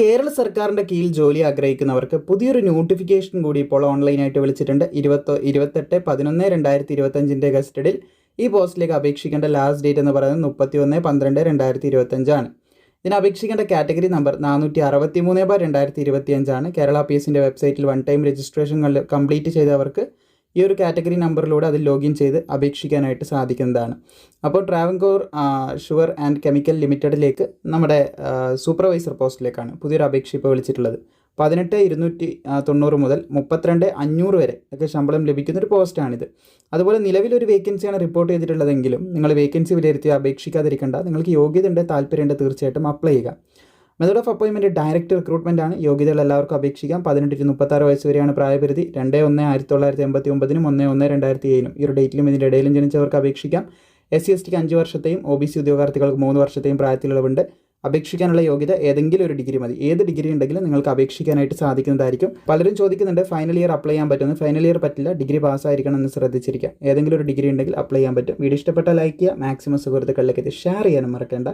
കേരള സർക്കാരിന്റെ കീഴിൽ ജോലി ആഗ്രഹിക്കുന്നവർക്ക് പുതിയൊരു നോട്ടിഫിക്കേഷൻ കൂടി ഇപ്പോൾ ഓൺലൈനായിട്ട് വിളിച്ചിട്ടുണ്ട്. ഇരുപത്തോ ഇരുപത്തെട്ട് പതിനൊന്ന് രണ്ടായിരത്തി ഇരുപത്തഞ്ചിന്റെ കസ്റ്റഡിയിൽ ഈ പോസ്റ്റിലേക്ക് അപേക്ഷിക്കേണ്ട ലാസ്റ്റ് ഡേറ്റ് എന്ന് പറയുന്നത് മുപ്പത്തി ഒന്ന് പന്ത്രണ്ട് രണ്ടായിരത്തി ഇരുപത്തഞ്ചാണ്. ഇതിന് അപേക്ഷിക്കേണ്ട കാറ്റഗറി നമ്പർ നാനൂറ്റി അറുപത്തി മൂന്ന് ബാർ രണ്ടായിരത്തി ഇരുപത്തി അഞ്ചാണ് കേരള പി എസിന്റെ വെബ്സൈറ്റിൽ വൺ ടൈം രജിസ്ട്രേഷൻ കംപ്ലീറ്റ് ചെയ്തവർക്ക് ഈ ഒരു കാറ്റഗറി നമ്പറിലൂടെ അതിൽ ലോഗിൻ ചെയ്ത് അപേക്ഷിക്കാനായിട്ട് സാധിക്കുന്നതാണ്. അപ്പോൾ ട്രാവൻകോർ ഷുഗർ ആൻഡ് കെമിക്കൽ ലിമിറ്റഡിലേക്ക് നമ്മുടെ സൂപ്പർവൈസർ പോസ്റ്റിലേക്കാണ് പുതിയൊരു അപേക്ഷ ഇപ്പോൾ വിളിച്ചിട്ടുള്ളത്. പതിനെട്ട് ഇരുന്നൂറ്റി തൊണ്ണൂറ് മുതൽ മുപ്പത്തിരണ്ട് അഞ്ഞൂറ് വരെ ഒക്കെ ശമ്പളം ലഭിക്കുന്നൊരു പോസ്റ്റാണിത്. അതുപോലെ നിലവിലൊരു വേക്കൻസിയാണ് റിപ്പോർട്ട് ചെയ്തിട്ടുള്ളതെങ്കിലും നിങ്ങൾ വേക്കൻസി വിലയിരുത്തി അപേക്ഷിക്കാതിരിക്കേണ്ട നിങ്ങൾക്ക് യോഗ്യത ഉണ്ട് താല്പര്യമുണ്ട് തീർച്ചയായിട്ടും അപ്ലൈ ചെയ്യുക. മെത്തേഡ് ഓഫ് അപ്പോയിൻമെന്റ് ഡയറക്റ്റ് റിക്രൂട്ട്മെന്റ് ആണ്. യോഗ്യതകൾ എല്ലാവർക്കും അപേക്ഷിക്കാം. പതിനെട്ട് ടു മുപ്പത്താറ് വയസ്സ് വരെയാണ് പ്രായപരിധി. രണ്ട് ഒന്ന് ആയിരത്തി തൊള്ളായിരത്തി എൺപത്തി ഒമ്പതിനും ഒന്ന് ഒന്ന് രണ്ടായിരത്തി ഏഴിനും ഈ ഒരു ഡേറ്റിലും ഇതിന്റെ ഇടയിലും ജനിച്ചവർക്ക് അപേക്ഷിക്കാം. എസ് സി എസ് ടിക്ക് അഞ്ച് വർഷത്തെയും ഒ ബി സി ഉദ്യോഗാർത്ഥികൾക്ക് മൂന്ന് വർഷത്തെയും പ്രായത്തിലുള്ളവുണ്ട് അപേക്ഷിക്കാനുള്ള യോഗ്യത ഏതെങ്കിലും ഒരു ഡിഗ്രി മതി. ഏത് ഡിഗ്രി ഉണ്ടെങ്കിലും നിങ്ങൾക്ക് അപേക്ഷിക്കാനായിട്ട് സാധിക്കുന്നതായിരിക്കും. പലരും ചോദിക്കുന്നുണ്ട് ഫൈനൽ ഇയർ അപ്ലൈ ചെയ്യാൻ പറ്റുന്നത് ഫൈനൽ ഇയർ പറ്റില്ല ഡിഗ്രി പാസ്സായിരിക്കണം എന്ന് ശ്രദ്ധിച്ചിരിക്കാം. ഏതെങ്കിലും ഒരു ഡിഗ്രി ഉണ്ടെങ്കിൽ അപ്ലൈ ചെയ്യാൻ പറ്റും. വീഡിയോ ഇഷ്ടപ്പെട്ടാൽ ലൈക്ക് ചെയ്യുക. മാക്സിമം സുഹൃത്തുക്കളിലേക്ക് ഇത് ഷെയർ ചെയ്യാനും മറക്കേണ്ട.